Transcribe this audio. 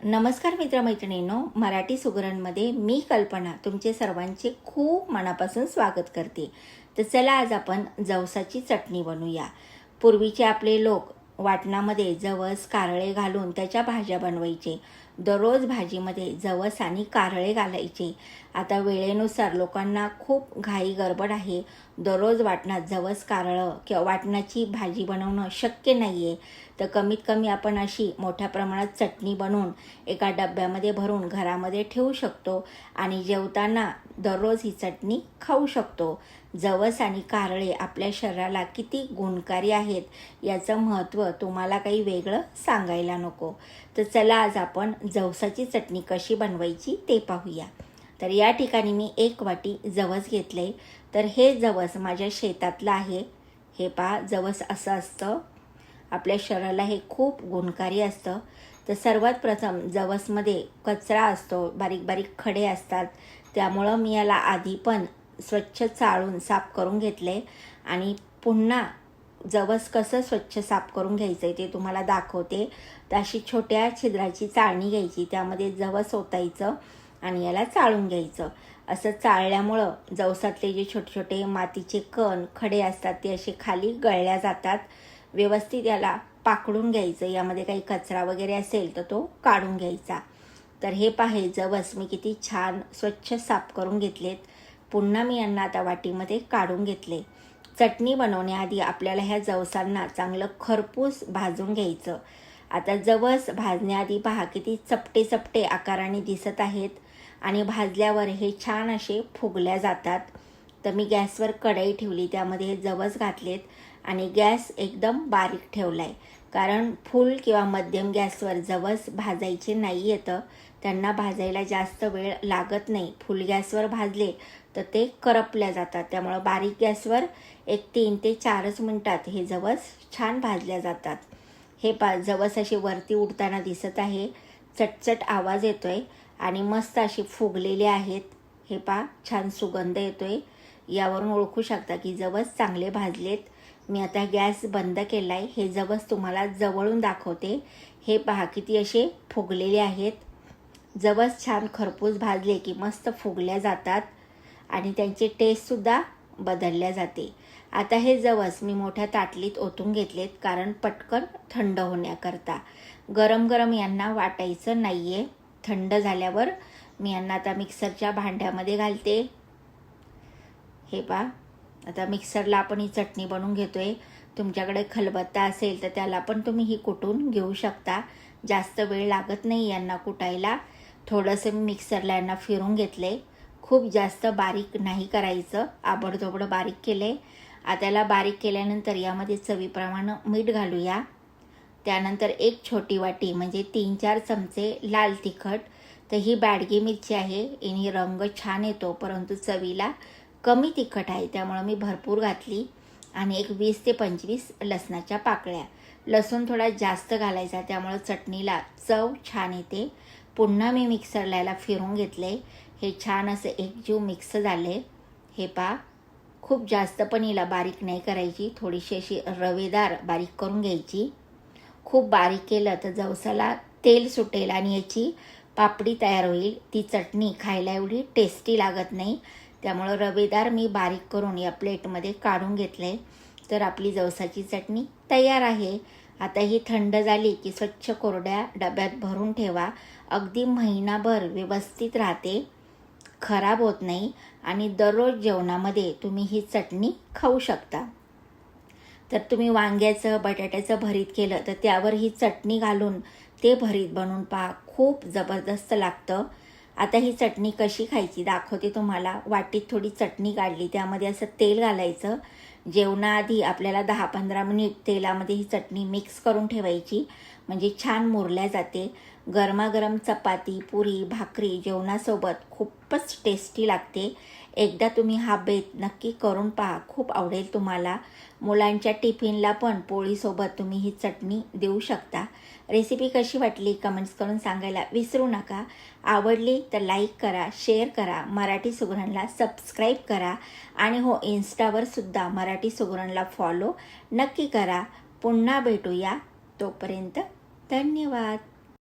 नमस्कार मित्रमैत्रिणींनो मराठी सुगरणमध्ये मी कल्पना तुमचे सर्वांचे खूप मनापासून स्वागत करते. तर चला आज आपण जवसाची चटणी बनवूया. पूर्वीचे आपले लोक वाटणामध्ये जवस कारळे घालून त्याच्या भाज्या बनवायचे. दररोज भाजीमध्ये जवस आणि कारळे घालायचे. आता वेळेनुसार लोकांना खूप घाई गडबड आहे. दररोज वाटणात जवस कारळं किंवा वाटणाची भाजी बनवणं शक्य नाही आहे तर कमीत कमी आपण अशी मोठ्या प्रमाणात चटणी बनवून एका डब्यामध्ये भरून घरामध्ये ठेवू शकतो आणि जेवताना दररोज ही चटणी खाऊ शकतो. जवस आणि कारळे आपल्या शरीराला किती गुणकारी आहेत याचं महत्त्व तुम्हाला काही वेगळं सांगायला नको. तर चला आज आपण जवसाची चटणी कशी बनवायची ते पाहूया. तर या ठिकाणी मी एक वाटी जवस घेतले तर हे जवस माझ्या शेतातलं आहे. हे पहा जवस असं असतं. आपल्या शरीराला हे खूप गुणकारी असतं. तर सर्वात प्रथम जवसमध्ये कचरा असतो बारीक बारीक खडे असतात. त्यामुळं मी याला आधी पण स्वच्छ चाळून साफ करून घेतले. आणि पुन्हा जवस कसं स्वच्छ साफ करून घ्यायचं आहे ते तुम्हाला दाखवते. तर अशी छोट्या छिद्राची चाळणी घ्यायची त्यामध्ये जवस ओतायचं आणि याला चाळून घ्यायचं. असं चाळल्यामुळं जवसातले जे छोटे छोटे मातीचे कण खडे असतात ते असे खाली गळल्या जातात. व्यवस्थित याला पाकडून घ्यायचं. यामध्ये काही कचरा वगैरे असेल तर तो काढून घ्यायचा. तर हे पाहे जवस मी किती छान स्वच्छ साफ करून घेतलेत. पुन्हा मी यांना आता वाटीमध्ये काढून घेतले. चटणी बनवण्याआधी आपल्याला ह्या जवसांना चांगलं खरपूस भाजून घ्यायचं. आता जवस भाजण्याआधी पहा किती चपटे चपटे आकाराने दिसत आहेत. आणि भाजल्यावर हे छान असे फुगल्या जातात. तर मी गॅसवर कढई ठेवली त्यामध्ये हे जवस घातलेत आणि गॅस एकदम बारीक ठेवला आहे कारण फुल किंवा मध्यम गॅसवर जवस भाजायचे नाही येतं. त्यांना भाजायला जास्त वेळ लागत नाही. फुल गॅसवर भाजले तर ते करपल्या जातात. त्यामुळं बारीक गॅसवर एक तीन ते चारच मिनटात हे जवस छान भाजल्या जातात. हे पा जवस अशी वरती उडताना दिसत आहे. चटचट आवाज येतोय आणि मस्त अशी फुगलेले आहेत. हे पा छान सुगंध येतोय. यावरून ओळखू शकता की जवस चांगले भाजलेत. मी आता गॅस बंद केला आहे हे जवस तुम्हाला जवळून दाखवते. हे पहा किती असे फुगलेले आहेत. जवस छान खरपूस भाजले की मस्त फुगल्या जातात आणि त्यांची टेस्टसुद्धा बदलल्या जाते. आता हे जवस मी मोठ्या ताटलीत ओतून घेतलेत कारण पटकन थंड होण्याकरता. गरम गरम यांना वाटायचं नाही आहे थंड झाल्यावर मी यांना आता मिक्सरच्या भांड्यामध्ये घालते. हे पा आता मिक्सरला आपण ही चटणी बनवून घेतो आहे तुमच्याकडे खलबत्ता असेल तर त्याला पण तुम्ही ही कुटून घेऊ शकता. जास्त वेळ लागत नाही यांना कुटायला. थोडंसं मी मिक्सरला यांना फिरून घेतले खूप जास्त बारीक नाही करायचं. आबडधोबडं बारीक केले आता याला बारीक केल्यानंतर यामध्ये चवीप्रमाणे मीठ घालूया. त्यानंतर एक छोटी वाटी म्हणजे तीन चार चमचे लाल तिखट. तर ही बॅडगी मिरची आहे. याने रंग छान येतो परंतु चवीला कमी तिखट आहे त्यामुळं मी भरपूर घातली आणि एक वीस ते पंचवीस लसणाच्या पाकळ्या. लसूण थोडा जास्त घालायचा त्यामुळं चटणीला चव छान येते. पुन्हा मी मिक्सरला याला फिरून घेतले हे छान असं एकजीव मिक्स झाले हे पा खूप जास्त पण हिला बारीक नाही करायची थोडीशी अशी रवेदार बारीक करून घ्यायची. खूप बारीक केलं तर जवसाला तेल सुटेल आणि याची पापडी तयार होईल. ती चटणी खायला एवढी टेस्टी लागत नाही. त्यामुळं रवेदार मी बारीक करून या प्लेटमध्ये काढून घेतले तर आपली जवसाची चटणी तयार आहे. आता ही थंड झाली की स्वच्छ कोरड्या डब्यात भरून ठेवा. अगदी महिनाभर व्यवस्थित राहते. खराब होत नाही आणि दररोज जेवणामध्ये तुम्ही ही चटणी खाऊ शकता. तर तुम्ही वांग्याचं बटाट्याचं भरीत केलं तर त्यावर ही चटणी घालून ते भरीत बनवून पहा. खूप जबरदस्त लागतं. आता ही चटणी कशी खायची दाखवते तुम्हाला. वाटीत थोडी चटणी काढली त्यामध्ये असं तेल घालायचं. जेवणाआधी आपल्याला दहा पंधरा मिनिट तेलामध्ये ही चटणी मिक्स करून ठेवायची म्हणजे छान मुरल्या जाते. गरमागरम चपाती पुरी भाकरी जेवणासोबत खूपच टेस्टी लागते. एकदा तुम्ही हा बेत नक्की करून पहा खूप आवडेल तुम्हाला. मुलांच्या टिफिनला पण पोळीसोबत तुम्ही ही चटणी देऊ शकता. रेसिपी कशी वाटली कमेंट्स करून सांगायला विसरू नका. आवडली तर लाईक करा शेअर करा. मराठी सुगरणला सबस्क्राईब करा. आणि हो इन्स्टावर सुद्धा मराठी सुगरणला फॉलो नक्की करा. पुन्हा भेटूया. तोपर्यंत धन्यवाद.